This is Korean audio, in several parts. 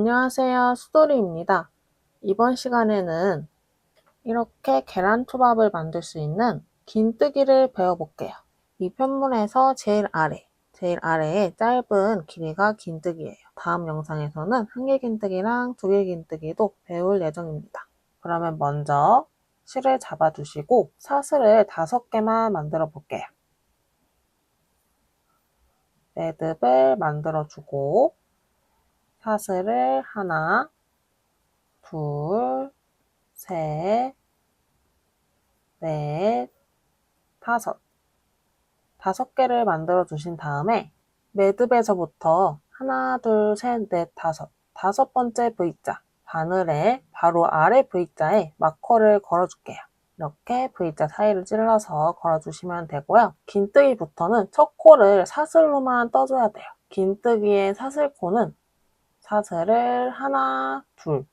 안녕하세요. 수돌이입니다. 이번 시간에는 이렇게 계란초밥을 만들 수 있는 긴뜨기를 배워볼게요. 이 편문에서 제일 아래, 제일 아래에 짧은 길이가 긴뜨기예요. 다음 영상에서는 한 개 긴뜨기랑 두 개 긴뜨기도 배울 예정입니다. 그러면 먼저 실을 잡아주시고 사슬을 다섯 개만 만들어 볼게요. 매듭을 만들어주고 사슬을 하나, 둘, 셋, 넷, 다섯. 다섯 개를 만들어 주신 다음에 매듭에서부터 하나, 둘, 셋, 넷, 다섯. 다섯 번째 V자, 바늘에 바로 아래 V자에 마커를 걸어줄게요. 이렇게 V자 사이를 찔러서 걸어주시면 되고요. 긴뜨기부터는 첫 코를 사슬로만 떠줘야 돼요. 긴뜨기의 사슬코는 사슬을 하나, 둘,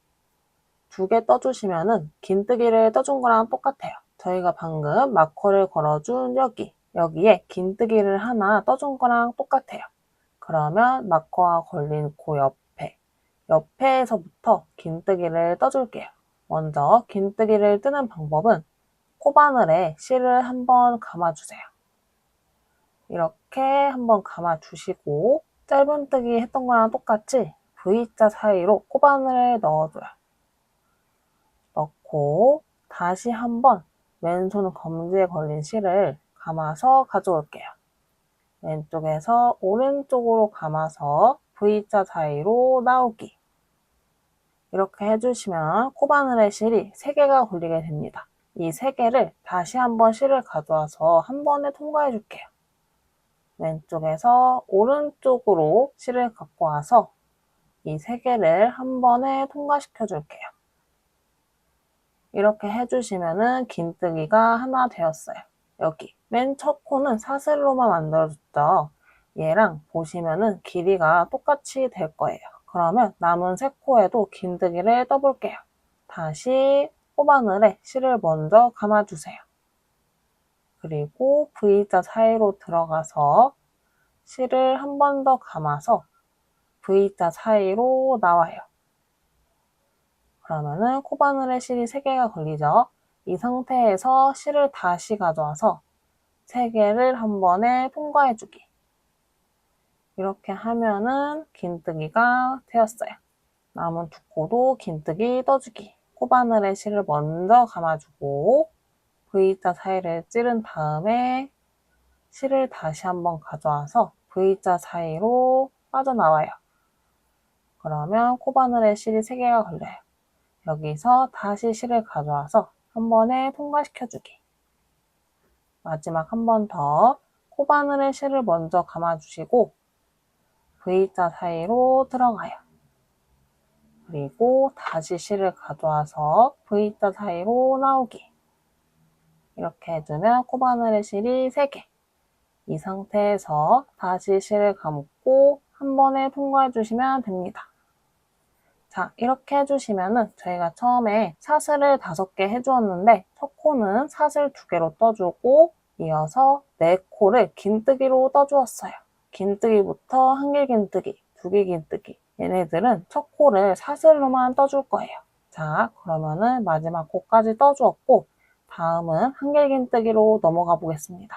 두 개 떠주시면은 긴뜨기를 떠준 거랑 똑같아요. 저희가 방금 마커를 걸어준 여기, 여기에 긴뜨기를 하나 떠준 거랑 똑같아요. 그러면 마커가 걸린 그 옆에, 옆에서부터 긴뜨기를 떠줄게요. 먼저 긴뜨기를 뜨는 방법은 코바늘에 실을 한번 감아주세요. 이렇게 한번 감아주시고 짧은뜨기 했던 거랑 똑같이 V자 사이로 코바늘을 넣어줘요. 넣고 다시 한번 왼손 검지에 걸린 실을 감아서 가져올게요. 왼쪽에서 오른쪽으로 감아서 V자 사이로 나오기. 이렇게 해주시면 코바늘의 실이 3개가 걸리게 됩니다. 이 3개를 다시 한번 실을 가져와서 한 번에 통과해 줄게요. 왼쪽에서 오른쪽으로 실을 갖고 와서 이 세 개를 한 번에 통과시켜 줄게요. 이렇게 해주시면은 긴뜨기가 하나 되었어요. 여기 맨 첫 코는 사슬로만 만들어줬죠. 얘랑 보시면은 길이가 똑같이 될 거예요. 그러면 남은 세 코에도 긴뜨기를 떠볼게요. 다시 코바늘에 실을 먼저 감아주세요. 그리고 V자 사이로 들어가서 실을 한 번 더 감아서 V자 사이로 나와요. 그러면은 코바늘에 실이 3개가 걸리죠. 이 상태에서 실을 다시 가져와서 3개를 한 번에 통과해주기. 이렇게 하면은 긴뜨기가 되었어요. 남은 두 코도 긴뜨기 떠주기. 코바늘에 실을 먼저 감아주고 V자 사이를 찌른 다음에 실을 다시 한번 가져와서 V자 사이로 빠져나와요. 그러면 코바늘에 실이 3개가 걸려요. 여기서 다시 실을 가져와서 한 번에 통과시켜주기. 마지막 한 번 더 코바늘에 실을 먼저 감아주시고 V자 사이로 들어가요. 그리고 다시 실을 가져와서 V자 사이로 나오기. 이렇게 해주면 코바늘의 실이 3개. 이 상태에서 다시 실을 감고 한 번에 통과해 주시면 됩니다. 자, 이렇게 해주시면은 저희가 처음에 사슬을 다섯 개 해주었는데 첫 코는 사슬 두 개로 떠주고 이어서 네 코를 긴뜨기로 떠주었어요. 긴뜨기부터 한길 긴뜨기, 두길 긴뜨기. 얘네들은 첫 코를 사슬로만 떠줄 거예요. 자, 그러면은 마지막 코까지 떠주었고 다음은 한길 긴뜨기로 넘어가 보겠습니다.